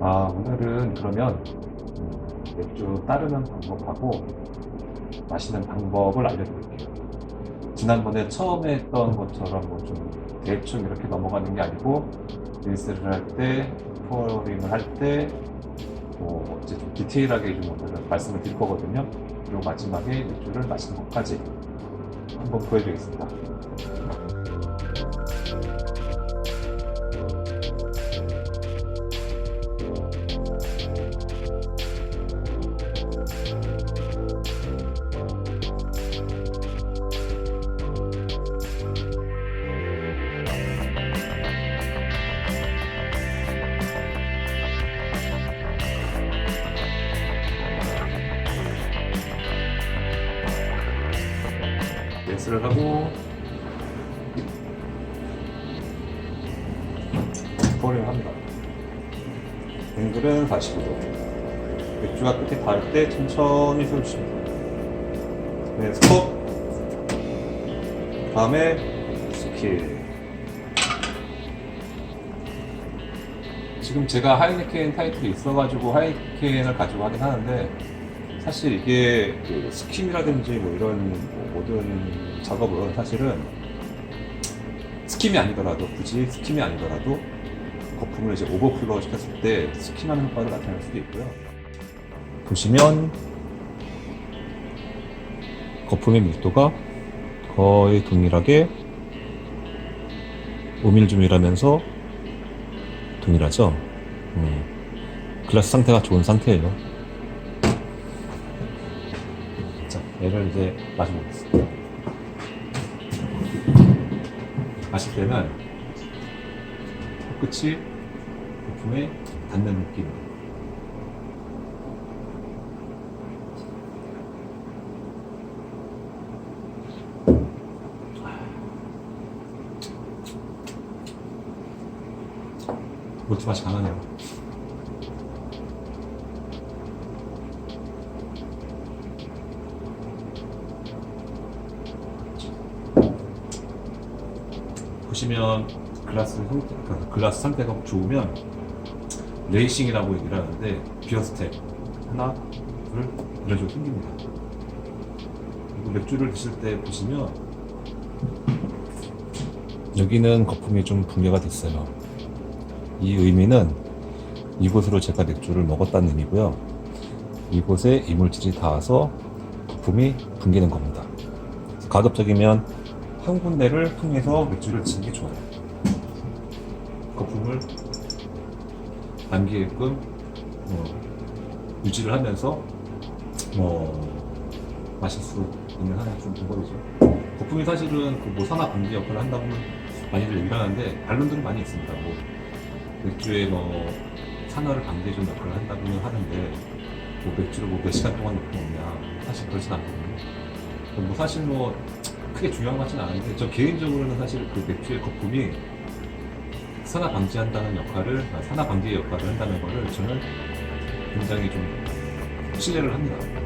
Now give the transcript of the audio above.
아, 오늘은 그러면 음, 맥주 따르는 방법하고 마시는 방법을 알려드릴게요. 지난번에 처음에 했던 것처럼 뭐 좀 대충 이렇게 넘어가는 게 아니고 릴스를 할 때, 포어링을 할 때, 뭐 이제 좀 디테일하게 좀 오늘은 말씀을 드릴 거거든요. 그리고 마지막에 맥주를 마시는 것까지 한번 보여드리겠습니다. 릴스를 하고 포어링을 합니다. 앵글은 45도. 맥주가 끝에 닿을 때 천천히 세워주십니다. 네, 스톱. 다음에 스킬. 지금 제가 하이네켄 타이틀이 있어가지고 하이네켄을 가지고 하긴 하는데 사실 이게 그 스킴이라든지 뭐 이런 뭐 모든 작업은 사실은 스킴이 아니더라도 굳이 스킴이 아니더라도 거품을 이제 오버플로 시켰을 때 스킴하는 효과를 나타낼 수도 있고요. 보시면 거품의 밀도가 거의 동일하게 오밀조밀하면서 동일하죠. 음, 글라스 상태가 좋은 상태예요. 얘를 이제 마셔보겠습니다. 마실 때는 끝이 거품에 닿는 느낌. 몰트 맛이 강하네요. 보시면 글라스 상태, 그 글라스 상태가 좋으면 레이싱이라고 얘기를 하는데 비어 스텝 하나, 둘 이런 식으로 생깁니다. 그리고 맥주를 드실 때 보시면 여기는 거품이 좀 붕괴가 됐어요. 이 의미는 이곳으로 제가 맥주를 먹었다는 의미고요. 이곳에 이물질이 닿아서 거품이 붕괴된 겁니다. 가급적이면 한 군데를 통해서 맥주를 드시는 게 좋아요. 거품을 남기게끔 뭐 유지를 하면서 뭐 마실 수 있는 하나의 좀 방법이죠. 거품이 사실은 그 뭐 산화 방지 역할을 한다고 많이들 하는데 반론들은 많이 있습니다. 뭐 맥주에 뭐 산화를 방지해주는 역할을 한다고는 하는데 뭐 맥주를 뭐 몇 시간 동안 놓고 먹냐 사실 그렇진 않거든요. 뭐 사실 뭐 크게 중요한 것 같지는 않은데 저 개인적으로는 사실 그 맥주의 거품이 산화 방지한다는 역할을 아, 산화 방지의 역할을 한다는 거를 저는 굉장히 좀 신뢰를 합니다.